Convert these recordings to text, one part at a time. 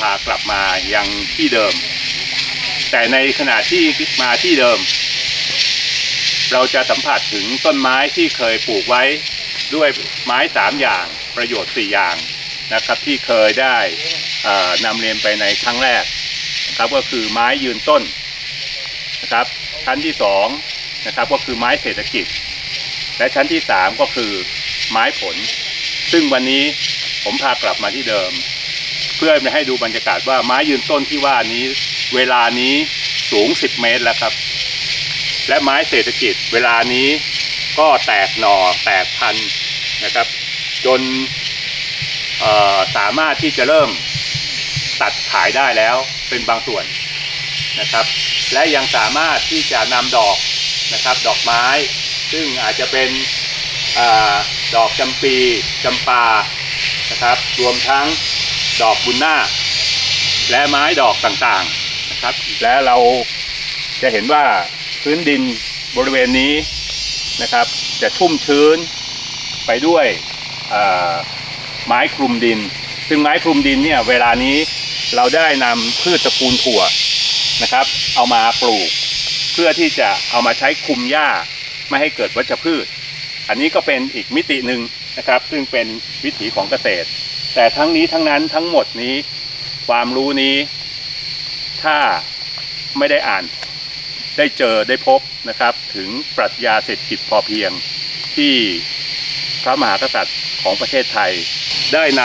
พากลับมายังที่เดิม แต่ในขณะที่มาที่เดิม เราจะสัมผัสถึงต้นไม้ที่เคยปลูกไว้ด้วยไม้สามอย่างประโยชน์สี่อย่างนะครับที่เคยได้นำเรียนไปในครั้งแรกนะครับก็คือไม้ยืนต้นนะครับชั้นที่สองนะครับก็คือไม้เศรษฐกิจ และชั้นที่สามก็คือไม้ผล ซึ่งวันนี้ผมพากลับมาที่เดิม เพื่อให้ดูบรรยากาศว่าไม้ยืนต้นที่ว่านี้เวลานี้สูง 10 เมตรแล้วครับ และไม้เศรษฐกิจเวลานี้ก็แตกหน่อแตกพันนะครับ จนสามารถที่จะเริ่มตัดขายได้แล้วเป็นบางส่วนนะครับ และยังสามารถที่จะนำดอกนะครับดอกไม้ ซึ่งอาจจะเป็นอดอกจำปีจำปานะครับ รวมทั้ง ดอกบุญนาและไม้ดอกต่างๆนะครับ และเราจะเห็นว่าพื้นดินบริเวณนี้นะครับ จะชุ่มชื้นไปด้วยไม้คลุมดิน ซึ่งไม้คลุมดินเนี่ยเวลานี้เราได้นำพืชตระกูลถั่วนะครับ เอามาปลูก เพื่อที่จะเอามาใช้คุมหญ้าไม่ให้เกิดวัชพืช อันนี้ก็เป็นอีกมิติหนึ่งนะครับ ซึ่งเป็นวิถีของเกษตร แต่ทั้งนี้ทั้งนั้นทั้งหมดนี้ ความรู้นี้ ถ้าไม่ได้อ่านได้เจอได้พบนะครับ ถึงปรัชญาเศรษฐกิจพอเพียงที่พระมหากษัตริย์ของประเทศไทย ได้น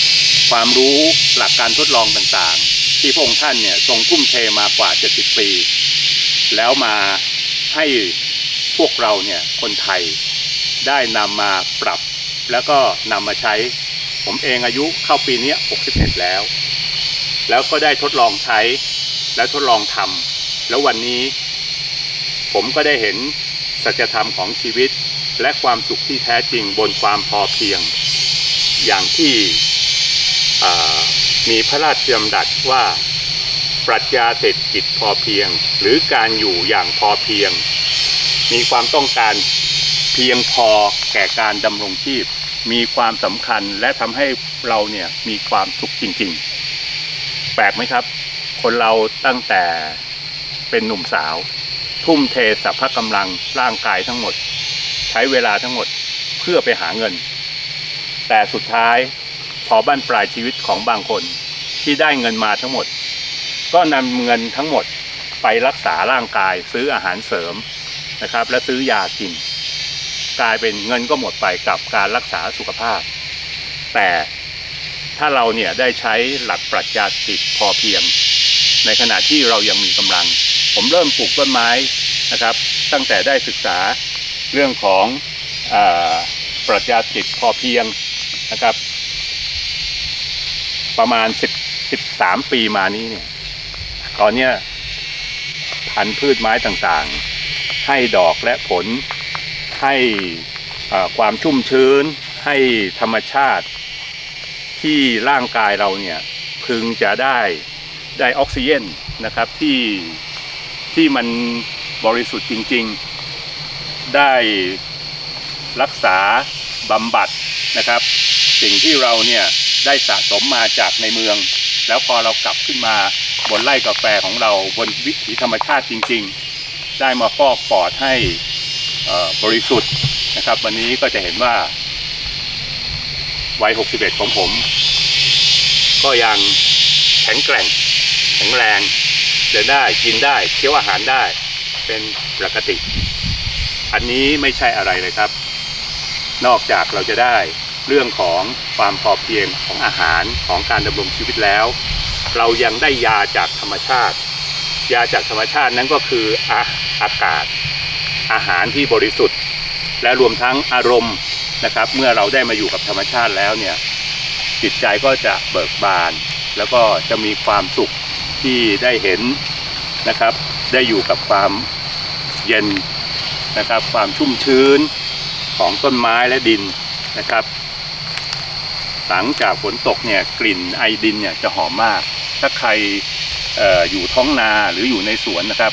ำความรู้หลักการทดลองต่างๆ ที่พระองค์ท่านเนี่ยทรงทุ่มเทมากว่า 70 ปี แล้วมาให้พวกเราเนี่ยคนไทยได้นำมาปรับแล้วก็นำมาใช้ ผมเองอายุเข้าปีนี้61 แล้ว แล้วก็ได้ทดลองใช้ และทดลองทำแล้ววันนี้ ผมก็ได้เห็นสัจธรรมของชีวิต และความสุขที่แท้จริงบนความพอเพียง อย่างที่มีพระราชดำรัสว่า ปรัชญาเศรษฐกิจพอเพียง หรือการอยู่อย่างพอเพียง มีความต้องการเพียงพอแก่การดำรงชีพ มีความสำคัญและทำให้เราเนี่ยมีความสุขจริงๆ แปลกไหมครับ คนเราตั้งแต่เป็นหนุ่มสาว ทุ่มเทสรรพกำลังร่างกายทั้งหมด ใช้เวลาทั้งหมดเพื่อไปหาเงิน แต่สุดท้ายพอบ้านปลายชีวิตของบางคนที่ได้เงินมาทั้งหมด ก็นำเงินทั้งหมดไปรักษาร่างกายซื้ออาหารเสริมนะครับ และซื้อยากิน กลายเป็นเงินก็หมดไปกับการรักษาสุขภาพ แต่ถ้าเราเนี่ยได้ใช้หลักปรัชญาติพอเพียง ในขณะที่เรายังมีกำลัง ผมเริ่มปลูกต้นไม้นะครับ ตั้งแต่ได้ศึกษาเรื่องของอปรัชญาติพอเพียงนะครับ ประมาณ 10 13 ปีมานี้เนี่ยตอนเนี้ยพันธุ์พืชไม้ต่างๆ ให้ดอกและผล ให้ความชุ่มชื้น ให้ธรรมชาติ ที่ร่างกายเราเนี่ยพึงจะได้ได้ออกซิเจนนะครับที่ที่มันบริสุทธิ์จริง ๆ ได้รักษาบำบัดนะครับ สิ่งที่เราเนี่ยได้สะสมมาจากในเมือง แล้วพอเรากลับขึ้นมาบนไร่กาแฟของเราบนวิถีธรรมชาติจริง ๆ ได้มาฟอกปอดให้ บริสุทธิ์นะครับ วันนี้ก็จะเห็นว่าวัย 61 ของผม ก็ยังแข็งแกร่ง แข็งแรง เดินได้กินได้เคี้ยวอาหารได้เป็นปกติ อันนี้ไม่ใช่อะไรเลยครับ นอกจากเราจะได้เรื่องของความพอเพียงของอาหารของการดำรงชีวิตแล้ว เรายังได้ยาจากธรรมชาติ ยาจากธรรมชาตินั้นก็คือออากาศ อาหารที่บริสุทธิ์ และรวมทั้งอารมณ์นะครับ เมื่อเราได้มาอยู่กับธรรมชาติแล้วเนี่ยจิตใจก็จะเบิกบาน แล้วก็จะมีความสุขที่ได้เห็นนะครับ ได้อยู่กับความเย็นนะครับ ความชุ่มชื้นของต้นไม้และดินนะครับ หลังจากฝนตกเนี่ยกลิ่นไอดินเนี่ยจะหอมมาก ถ้าใครอออยู่ท้องนาหรืออยู่ในสวนนะครับ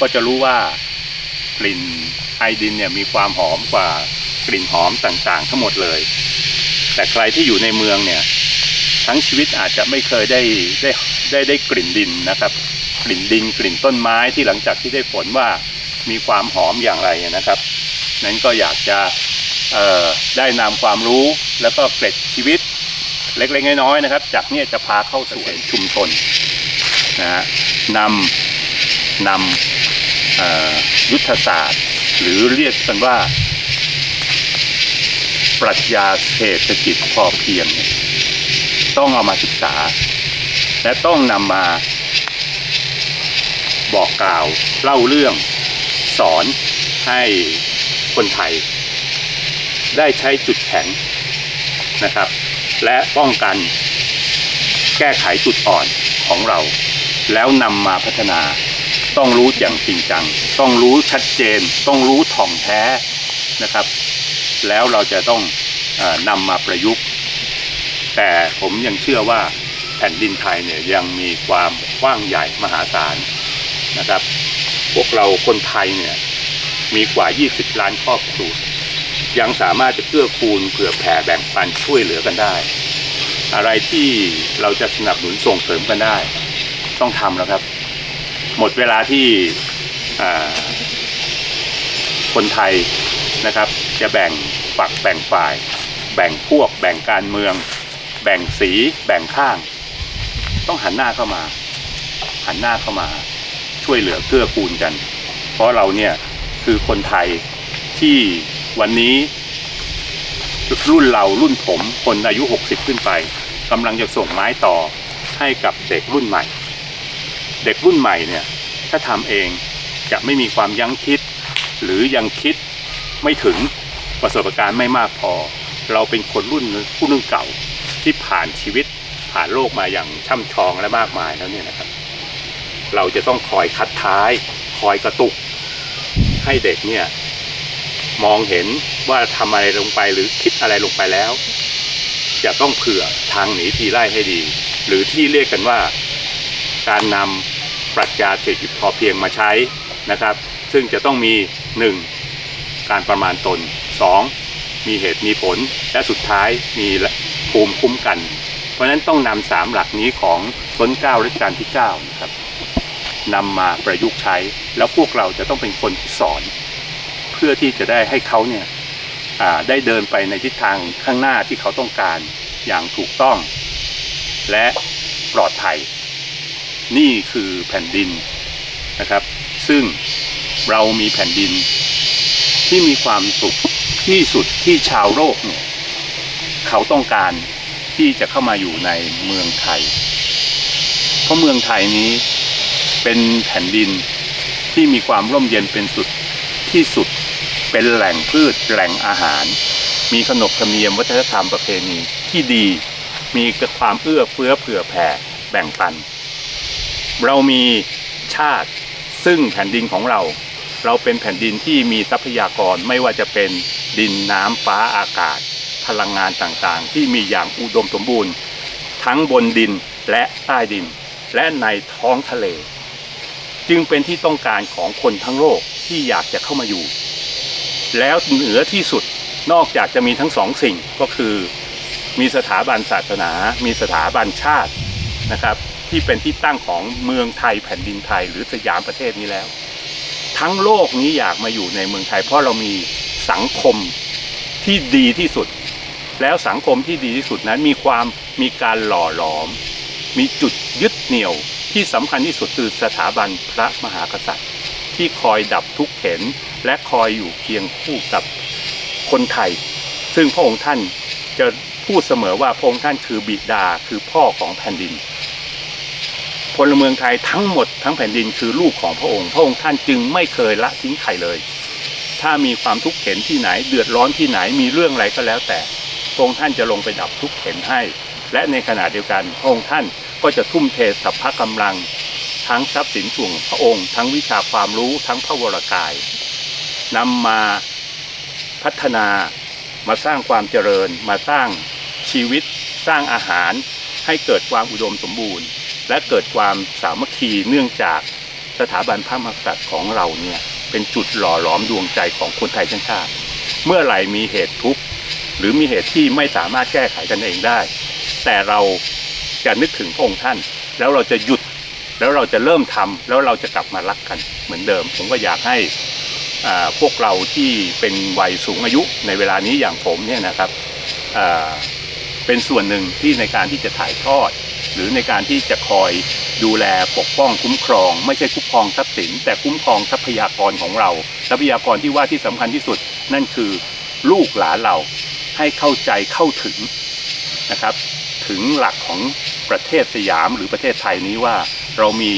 ก็จะรู้ว่า กลิ่นไอดินเนี่ยมีความหอมกว่ากลิ่นหอมต่างๆ ทั้งหมดเลย แต่ใครที่อยู่ในเมืองเนี่ยทั้งชีวิตอาจจะไม่เคยได้ได้ได้ได้กลิ่นดินนะครับ กลิ่นดินกลิ่นต้นไม้ที่หลังจากที่ได้ฝนว่ามีความหอมอย่างไรนะครับ นั้นก็อยากจะเอ่อได้นำความรู้แล้วก็เกร็ดชีวิตเล็กๆน้อยๆนะครับ จากนี้จะพาเข้าสู่ชุมชนนะฮะนำนำ ยุทธศาสตร์ หรือเรียกกันว่า ปรัชญาเศรษฐกิจพอเพียง ต้องเอามาศึกษา และต้องนำมาบอกกล่าวเล่าเรื่องสอนให้คนไทย ได้ใช้จุดแข็งนะครับ และป้องกันแก้ไขจุดอ่อนของเรา แล้วนำมาพัฒนา ต้องรู้อย่างจริงจัง ต้องรู้ชัดเจน ต้องรู้ถ่องแท้นะครับ แล้วเราจะต้องอนำมาประยุกต์ แต่ผมยังเชื่อว่าแผ่นดินไทยเนี่ยยังมีความกว้างใหญ่มหาศาลนะครับ พวกเราคนไทยเนี่ยมีกว่า 20 ล้านครอบครัวยังสามารถจะเกื้อกูลเผื่อแผ่แบ่งปันช่วยเหลือกันได้ อะไรที่เราจะสนับสนุนส่งเสริมกันได้ ต้องทำแล้วครับ หมดเวลาที่คนไทยนะครับ จะแบ่งฝักแบ่งฝ่าย แบ่งพวก แบ่งการเมือง แบ่งสี แบ่งข้าง ต้องหันหน้าเข้ามา หันหน้าเข้ามา ช่วยเหลือเกื้อกูลกัน เพราะเราเนี่ยคือคนไทยที่วันนี้รุ่นเรารุ่นผมคนอายุ 60 ขึ้นไปกำลังจะส่งไม้ต่อให้กับเด็กรุ่นใหม่ เด็กรุ่นใหม่เนี่ยถ้าทำเองจะไม่มีความยั้งคิด หรือยังคิดไม่ถึงประสบการณ์ไม่มากพอ เราเป็นคนรุ่นผู้รุ่นเก่าที่ผ่านชีวิตผ่านโลกมาอย่างช่ำชองและมากมายแล้วเนี่ยนะครับ เราจะต้องคอยคัดท้าย คอยกระตุก ให้เด็กเนี่ยมองเห็นว่าทำอะไรลงไปหรือคิดอะไรลงไปแล้ว จะต้องเผื่อทางหนีทีไล่ให้ดี หรือที่เรียกกันว่า การนำ ปรัชญาเศรษฐกิจพอเพียงมาใช้นะครับ ซึ่งจะต้องมี 1. การประมาณตน 2. มีเหตุมีผล และสุดท้ายมีภูมิคุ้มกัน เพราะนั้นต้องนำสามหลักนี้ของต้นเก้ารัชกาลที่9นะครับนำมาประยุกต์ใช้ แล้วพวกเราจะต้องเป็นคนที่สอน เพื่อที่จะได้ให้เขาเนี่ยได้เดินไปในทิศทางข้างหน้าที่เขาต้องการอย่างถูกต้อง และปลอดภัย นี่คือแผ่นดินนะครับ ซึ่งเรามีแผ่นดินที่มีความสุขที่สุดที่ชาวโลกเนี่ยเขาต้องการที่จะเข้ามาอยู่ในเมืองไทย เพราะเมืองไทยนี้เป็นแผ่นดินที่มีความร่มเย็นเป็นสุดที่สุดเป็นแหล่งพืชแหล่งอาหาร มีขนบธรรมเนียมวัฒนธรรมประเพณีที่ดี มีความเอื้อเฟื้อเผื่อแผ่แบ่งปัน เรามีชาติซึ่งแผ่นดินของเรา เราเป็นแผ่นดินที่มีทรัพยากรไม่ว่าจะเป็นดินน้ำฟ้าอากาศ พลังงานต่างๆ ที่มีอย่างอุดมสมบูรณ์ ทั้งบนดินและใต้ดิน และในท้องทะเล จึงเป็นที่ต้องการของคนทั้งโลกที่อยากจะเข้ามาอยู่ แล้วเหนือที่สุดนอกจากจะมีทั้งสองสิ่งก็คือ มีสถาบันศาสนา มีสถาบันชาตินะครับ ที่เป็นที่ตั้งของเมืองไทยแผ่นดินไทย หรือสยามประเทศนี้แล้ว ทั้งโลกนี้อยากมาอยู่ในเมืองไทย เพราะเรามีสังคมที่ดีที่สุด แล้วสังคมที่ดีที่สุดนั้นมีความมีการหล่อหลอม มีจุดยึดเหนี่ยวที่สำคัญที่สุดคือสถาบันพระมหากษัตริย์ ที่คอยดับทุกข์เข็นและคอยอยู่เคียงคู่กับคนไทย ซึ่งพระองค์ท่านจะพูดเสมอว่าพระองค์ท่านคือบิดาคือพ่อของแผ่นดิน พลเมืองไทยทั้งหมดทั้งแผ่นดินคือลูกของพระองค์ พระองค์ท่านจึงไม่เคยละทิ้งใครเลย ถ้ามีความทุกข์เข็นที่ไหน เดือดร้อนที่ไหนมีเรื่องอะไรก็แล้วแต่พระองค์ท่านจะลงไปดับทุกข์เข็นให้ และในขณะเดียวกันพระองค์ท่านก็จะทุ่มเทสัพพะกำลัง ทั้งทรัพย์สินส่วนพระองค์ ทั้งวิชาความรู้ทั้งพระวรกายนำมาพัฒนามาสร้างความเจริญ มาสร้างชีวิต สร้างอาหาร ให้เกิดความอุดมสมบูรณ์ และเกิดความสามัคคีเนื่องจากสถาบันพระมหากษัตริย์ของเราเนี่ยเป็นจุดหล่อหลอมดวงใจของคนไทยทั้งชาติ เมื่อไหร่มีเหตุทุกข์หรือมีเหตุที่ไม่สามารถแก้ไขกันเองได้ แต่เราจะนึกถึงพระองค์ท่าน แล้วเราจะหยุดแล้วเราจะเริ่มทำแล้วเราจะกลับมารักกันเหมือนเดิม ผมก็อยากให้พวกเราที่เป็นวัยสูงอายุในเวลานี้อย่างผมเนี่ยนะครับเป็นส่วนหนึ่งที่ในการที่จะถ่ายทอด หรือในการที่จะคอยดูแลปกป้องคุ้มครอง ไม่ใช่คุ้มครองทรัพย์สิน แต่คุ้มครองทรัพยากรของเรา ทรัพยากรที่ว่าที่สำคัญที่สุด นั่นคือลูกหลานเราให้เข้าใจเข้าถึงนะครับถึงหลักของประเทศสยามหรือประเทศไทยนี้ว่า เรามี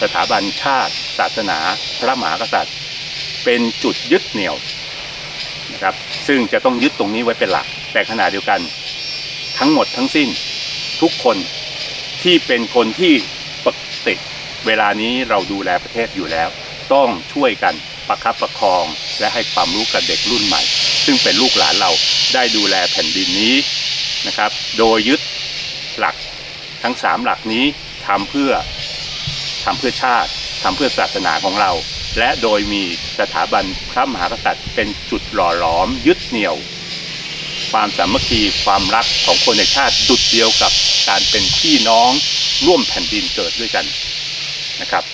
สถาบันชาติ ศาสนา พระมหากษัตริย์ เป็นจุดยึดเหนี่ยวนะครับซึ่งจะต้องยึดตรงนี้ไว้เป็นหลัก แต่ขณะเดียวกัน ทั้งหมดทั้งสิ้นทุกคน ที่เป็นคนที่ปกติเวลานี้เราดูแลประเทศอยู่แล้ว ต้องช่วยกันประคับประคอง และให้ความรู้กับเด็กรุ่นใหม่ ซึ่งเป็นลูกหลานเราได้ดูแลแผ่นดินนี้นะครับ โดยยึดหลักทั้งสามหลักนี้ทำเพื่อทำเพื่อชาติทำเพื่อศาสนาของเรา และโดยมีสถาบันพระมหากษัตริย์เป็นจุดหล่อหลอมยึดเหนี่ยว ความสามัคคีความรักของคนในชาติดุดเดียวกับการเป็นพี่น้องร่วมแผ่นดินเกิดด้วยกันนะครับ